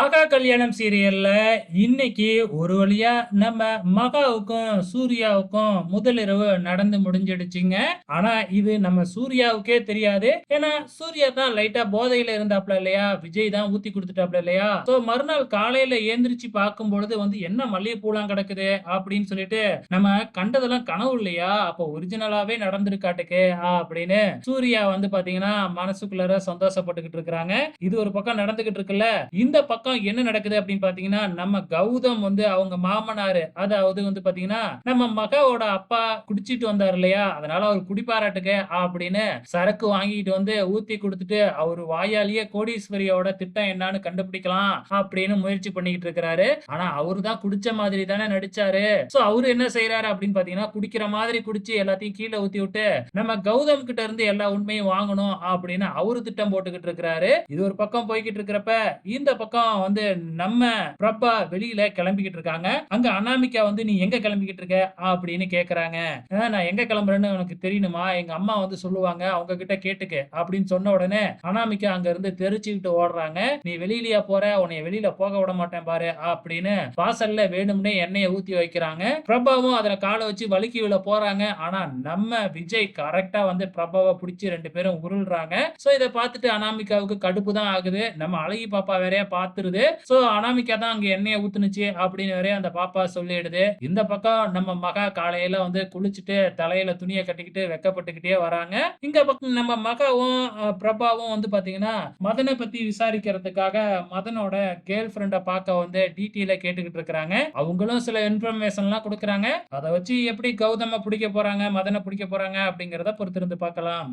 ஆகா கல்யாணம் சீரியல்ல இன்னைக்கு ஒரு வழியா நம்ம மகாவுக்கும் சூர்யாவுக்கும் முதலிரவு நடந்து முடிஞ்சிடுச்சுங்க. ஆனா இது நம்ம சூர்யாவுக்கே தெரியாது. ஏன்னா சூர்யா தான் லைட்டா போதையில இருந்தாப்ல இல்லையா? விஜய் தான் ஊத்தி கொடுத்துட்டாப்ல இல்லையா? சோ மறுநாள் காலையில ஏந்திரிச்சு பார்க்கும் பொழுது வந்து என்ன மல்லிகைப்பூலாம் கிடக்குது அப்படின்னு சொல்லிட்டு நம்ம கண்டதெல்லாம் கனவு இல்லையா? அப்போ ஒரிஜினலாவே நடந்திருக்காட்டுக்கு அப்படின்னு சூர்யா வந்து பாத்தீங்கன்னா மனசுக்குள்ளார சந்தோஷப்பட்டுக்கிட்டு இருக்கிறாங்க. இது ஒரு பக்கம் நடந்துகிட்டு இருக்குல்ல? இந்த பக்கம் என்ன நடக்குது அப்படின்னு பாத்தீங்கன்னா நம்ம கௌதம் வந்து அவங்க மாமனாரு அதாவது வந்து பாத்தீங்கன்னா நம்ம மகாவோட அப்பா குடிச்சிட்டு வந்தாரு இல்லையா? அதனால அவர் குடிப்பாராட்டுக்கு அப்படின்னு சரக்கு வாங்கிட்டு வந்து ஊத்தி கொடுத்துட்டு அவர் வாயாலேயே கோடீஸ்வரியோட திட்டம் என்னன்னு கண்டுபிடிக்கலாம் அப்படின்னு முயற்சி பண்ணிக்கிட்டு இருக்கிறாரு. ஆனா அவரு தான் குடிச்ச மாதிரி தானே நடிச்சாரு. சோ அவரு என்ன செய்யறாரு அப்படின்னு பாத்தீங்கன்னா குடிக்கிற மாதிரி குடிச்சு எல்லாத்தையும் கீழே ஊத்தி விட்டு நம்ம கௌதம் கிட்ட இருந்து எல்லா உண்மையும் வாங்கணும் அப்படின்னு அவரு திட்டம் போட்டுக்கிட்டு இருக்கிறாரு. இது ஒரு பக்கம் போய்கிட்டு இருக்கிறப்ப இந்த பக்கம் வந்து நம்ம பிரபா வெளியில கிளம்பிக்கிட்டு இருக்காங்க. அங்க அனாமிகா வந்து நீ எங்க கிளம்பிக்கிட்டு இருக்க? அப்படின்னு கேக்குறாங்க. நான் எங்க கிளம்புறேன்னு உனக்கு தெரியணுமா எங்க அம்மா வந்து சொல்லுவாங்க அவங்க கிட்ட கேட்டுக்க. அப்படின்னு சொன்ன உடனே அனாமிகா அங்க இருந்து தெரிச்சுக்கிட்டு ஓடுறாங்க. நீ வெளியிலயா போற? உன்னை வெளியில போக விட மாட்டேன் பாரு அப்படின்னு வாசல்ல வேணும்னே எண்ணெயை ஊத்தி வைக்கிறாங்க. பிரபாவும் அதுல காலை வச்சு வலுக்கி விழ போறாங்க. ஆனா நம்ம விஜய் கரெக்டா வந்து பிரபாவை பிடிச்சி ரெண்டு பேரும் உருள்றாங்க. சோ இதை பார்த்துட்டு அனாமிகாவுக்கு கடுப்பு தான் ஆகுது. நம்ம அழகி பாப்பா வேறையா பாத்துருது சோ அனாமிகா தான் அங்க எண்ணெயை ஊத்துனுச்சு அப்படின்னு வரைய அந்த பாப்பா சொல்லிடுது. இந்த பக்கம் நம்ம மகா காலையில வந்து குளிச்சுட்டு தலையில துணியை கட்டிக்கிட்டு வெக்கப்பட்டுக்கிட்டே வராங்க. இங்க பக்கம் நம்ம மகாவும் பிரபாவும் வந்து பாத்தீங்கன்னா மதனை பத்தி விசாரிக்கிறதுக்காக மதனோட கேர்ள் ஃப்ரெண்ட பார்க்க வந்து டீட்டெயில கேட்டுக்கிட்டு இருக்கிறாங்க. அவங்களும் சில இன்ஃபர்மேஷன் எல்லாம் கொடுக்குறாங்க. அதை வச்சு எப்படி கௌதம பிடிக்க போறாங்க மதனை பிடிக்க போறாங்க அப்படிங்கறத பொறுத்திருந்து பார்க்கலாம்.